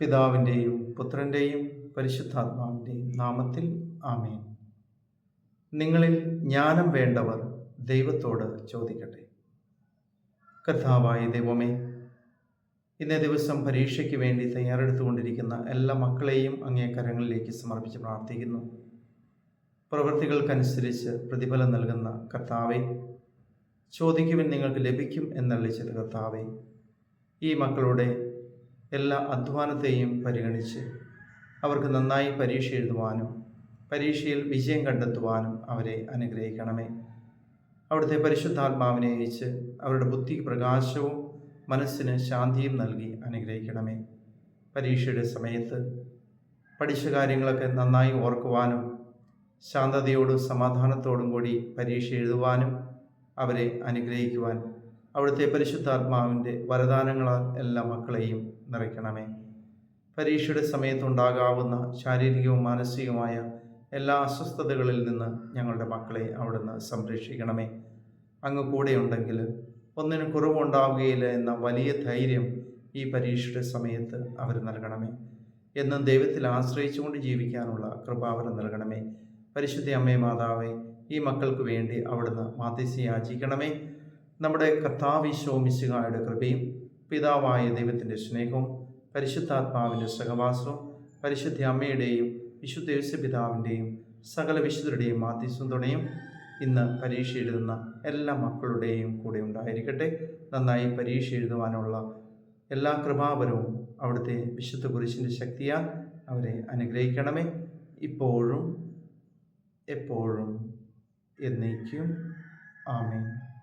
പിതാവിന്റെയും പുത്രന്റെയും പരിശുദ്ധാത്മാവിന്റെയും നാമത്തിൽ ആമേൻ. നിങ്ങളിൽ ജ്ഞാനം വേണ്ടവർ ദൈവത്തോട് ചോദിക്കട്ടെ. കർത്താവായ ദൈവമേ ഇന്നേ ദിവസം പരീക്ഷയ്ക്ക് വേണ്ടി തയ്യാറെടുത്തുകൊണ്ടിരിക്കുന്ന എല്ലാ മക്കളെയും അങ്ങേ കരങ്ങളിലേക്ക് സമർപ്പിച്ച് പ്രാർത്ഥിക്കുന്നു. പ്രവൃത്തികൾക്കനുസരിച്ച് പ്രതിഫലം നൽകുന്ന കർത്താവെ ചോദിക്കുവിൻ നിങ്ങൾക്ക് ലഭിക്കും എന്നള്ളിച്ചത് കർത്താവെ ഈ മക്കളുടെ എല്ലാ അധ്വാനത്തെയും പരിഗണിച്ച് അവർക്ക് നന്നായി പരീക്ഷ എഴുതുവാനും പരീക്ഷയിൽ വിജയം കണ്ടെത്തുവാനും അവരെ അനുഗ്രഹിക്കണമേ. അവിടുത്തെ പരിശുദ്ധാത്മാവിനെ അയച്ച് അവരുടെ ബുദ്ധിക്ക് പ്രകാശവും മനസ്സിന് ശാന്തിയും നൽകി അനുഗ്രഹിക്കണമേ. പരീക്ഷയുടെ സമയത്ത് പഠിച്ച കാര്യങ്ങളൊക്കെ നന്നായി ഓർക്കുവാനും ശാന്തതയോടും സമാധാനത്തോടും കൂടി പരീക്ഷ എഴുതുവാനും അവരെ അനുഗ്രഹിക്കുവാൻ അവിടുത്തെ പരിശുദ്ധാത്മാവിന്റെ വരദാനങ്ങളാൽ എല്ലാ മക്കളെയും നിറയ്ക്കണമേ. പരീക്ഷയുടെ സമയത്തുണ്ടാകാവുന്ന ശാരീരികവും മാനസികവുമായ എല്ലാ അസ്വസ്ഥതകളിൽ നിന്ന് ഞങ്ങളുടെ മക്കളെ അവിടുന്ന് സംരക്ഷിക്കണമേ. അങ്ങ് കൂടെയുണ്ടെങ്കിൽ ഒന്നിനും കുറവുണ്ടാവുകയില്ല എന്ന വലിയ ധൈര്യം ഈ പരീക്ഷയുടെ സമയത്ത് അവർ നൽകണമേ. എന്നും ദൈവത്തിൽ ആശ്രയിച്ചുകൊണ്ട് ജീവിക്കാനുള്ള കൃപാവരം നൽകണമേ. പരിശുദ്ധ അമ്മേ മാതാവേ ഈ മക്കൾക്ക് വേണ്ടി അവിടുന്ന് മാധ്യസ്ഥ യാചിക്കണമേ നമ്മുടെ കർത്താവിശോമിശുകായുടെ കൃപയും പിതാവായ ദൈവത്തിന്റെ സ്നേഹവും പരിശുദ്ധാത്മാവിന്റെ സഹവാസവും പരിശുദ്ധ അമ്മയുടെയും വിശുദ്ധ യേശുപിതാവിന്റെയും സകല വിശുദ്ധരുടെയും മാധ്യസ്ഥം ഇന്ന് പരീക്ഷ എഴുതുന്ന എല്ലാ മക്കളുടെയും കൂടെ ഉണ്ടായിരിക്കട്ടെ. നന്നായി പരീക്ഷ എഴുതുവാനുള്ള എല്ലാ കൃപാപരവും അവിടുത്തെ വിശുദ്ധ കുരിശിന്റെ ശക്തിയാൽ അവരെ അനുഗ്രഹിക്കണമേ. ഇപ്പോഴും എപ്പോഴും എന്നേക്കും. ആമേൻ.